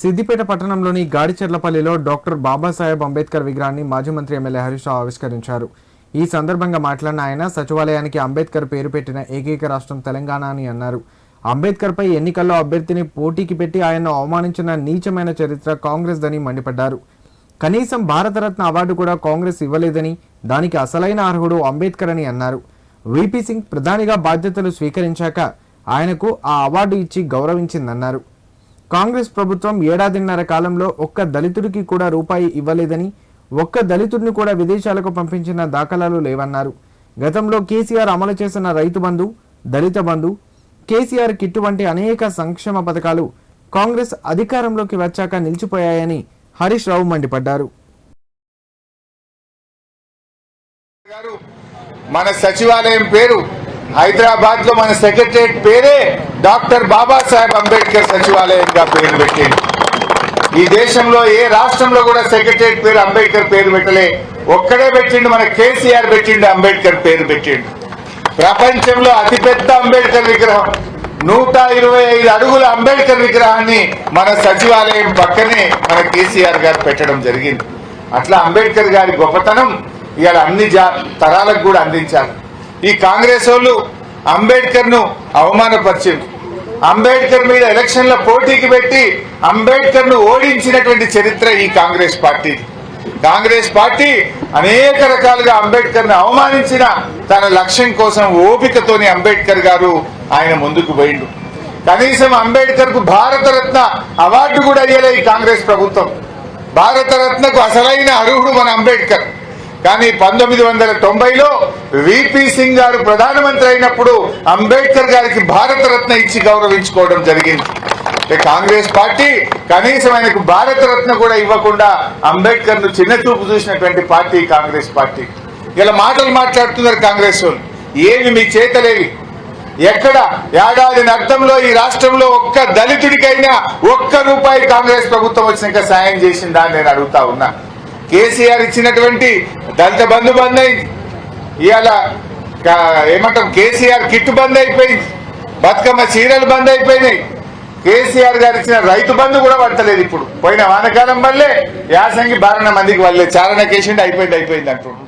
సిద్దిపేట పట్టణంలోని గాడిచెర్లపల్లిలో డాక్టర్ బాబాసాహెబ్ అంబేద్కర్ విగ్రహాన్ని మాజీ మంత్రి ఎమ్మెల్యే హరీష్ రావు ఆవిష్కరించారు. ఈ సందర్భంగా మాట్లాడిన ఆయన సచివాలయానికి అంబేద్కర్ పేరు పెట్టిన ఏకైక రాష్ట్రం తెలంగాణ అని అన్నారు. అంబేద్కర్పై ఎన్నికల్లో అభ్యర్థిని పోటీకి పెట్టి ఆయన అవమానించిన నీచమైన చరిత్ర కాంగ్రెస్ దని మండిపడ్డారు. కనీసం భారతరత్న అవార్డు కూడా కాంగ్రెస్ ఇవ్వలేదని దానికి అసలైన అర్హుడు అంబేద్కర్ అని అన్నారు. వీపీ సింగ్ ప్రధానిగా బాధ్యతలు స్వీకరించాక ఆయనకు ఆ అవార్డు ఇచ్చి గౌరవించిందన్నారు. కాంగ్రెస్ ప్రభుత్వం ఏడాదిన్నర కాలంలో ఒక్క దళితుడికి కూడా రూపాయి ఇవ్వలేదని ఒక్క దళితుడిని కూడా విదేశాలకు పంపించిన దాఖలాలు లేవన్నారు. గతంలో కేసీఆర్ అమలు చేసిన రైతు బంధు దళిత బంధు కేసీఆర్ కిట్టు వంటి అనేక సంక్షేమ పథకాలు కాంగ్రెస్ అధికారంలోకి వచ్చాక నిలిచిపోయాయని హరీష్ రావు మండిపడ్డారు. మన సచివాలయం పేరు హైదరాబాద్లో మన సెక్రటరియట్ పేరే డాక్టర్ బాబాసాహెబ్ అంబేద్కర్ సచివాలయంగా పేరు పెట్టింది ఈ దేశంలో ఏ రాష్ట్రంలో కూడా సెక్రటరియట్ పేరు అంబేద్కర్ పేరు పెట్టలే. ఒక్కడే పెట్టిండు మన కేసీఆర్ పెట్టిండు అంబేద్కర్ పేరు పెట్టిండు. ప్రపంచంలో అతిపెద్ద అంబేద్కర్ విగ్రహం. నూట ఇరవై ఐదు అడుగుల అంబేద్కర్ విగ్రహాన్ని మన సచివాలయం పక్కనే మన కేసీఆర్ గారు పెట్టడం జరిగింది. అట్లా అంబేద్కర్ గారి గొప్పతనం ఇవాళ అన్ని తరాలకు కూడా అందించాలి. ఈ కాంగ్రెస్ వాళ్ళు అంబేద్కర్ను అవమానపరిచింది. అంబేద్కర్ మీద ఎలక్షన్ల పోటీకి పెట్టి అంబేద్కర్ను ఓడించినటువంటి చరిత్ర ఈ కాంగ్రెస్ పార్టీ. కాంగ్రెస్ పార్టీ అనేక రకాలుగా అంబేద్కర్ను అవమానించిన తన లక్ష్యం కోసం ఓపికతోని అంబేద్కర్ గారు ఆయన ముందుకు పోయిండు. కనీసం అంబేద్కర్కు భారతరత్న అవార్డు కూడా అయ్యలే ఈ కాంగ్రెస్ ప్రభుత్వం. భారతరత్నకు అసలైన అర్హుడు మన అంబేద్కర్. కానీ పంతొమ్మిది వందల తొంభైలో విపి సింగ్ గారు ప్రధానమంత్రి అయినప్పుడు అంబేద్కర్ గారికి భారతరత్న ఇచ్చి గౌరవించుకోవడం జరిగింది. కాంగ్రెస్ పార్టీ కనీసం ఆయనకు భారతరత్న కూడా ఇవ్వకుండా అంబేద్కర్ను చిన్న చూపు చూసినటువంటి పార్టీ కాంగ్రెస్ పార్టీ. ఇలా మాటలు మాట్లాడుతున్నారు కాంగ్రెస్ వాళ్ళు. ఏమి మీ చేతలేవి? ఎక్కడ? ఏడాది అర్థంలో ఈ రాష్ట్రంలో ఒక్క దళితుడికైనా ఒక్క రూపాయి కాంగ్రెస్ ప్రభుత్వం వచ్చినాక సాయం చేసిందా అని నేను అడుగుతా ఉన్నా. కేసీఆర్ ఇచ్చినటువంటి దళిత బంధు బంద్ అయింది. ఇవాళ ఏమంటాం కేసీఆర్ కిట్టు బంద్ అయిపోయింది. బతుకమ్మ చీరలు బంద్ అయిపోయినాయి. కేసీఆర్ గారు ఇచ్చిన రైతు బంధు కూడా పడతలేదు ఇప్పుడు. పోయిన వానకాలం వల్లే యాసంగి బారణ మందికి వల్లే. చారణ కేసిండి అయిపోయింది అయిపోయింది అంటున్నారు.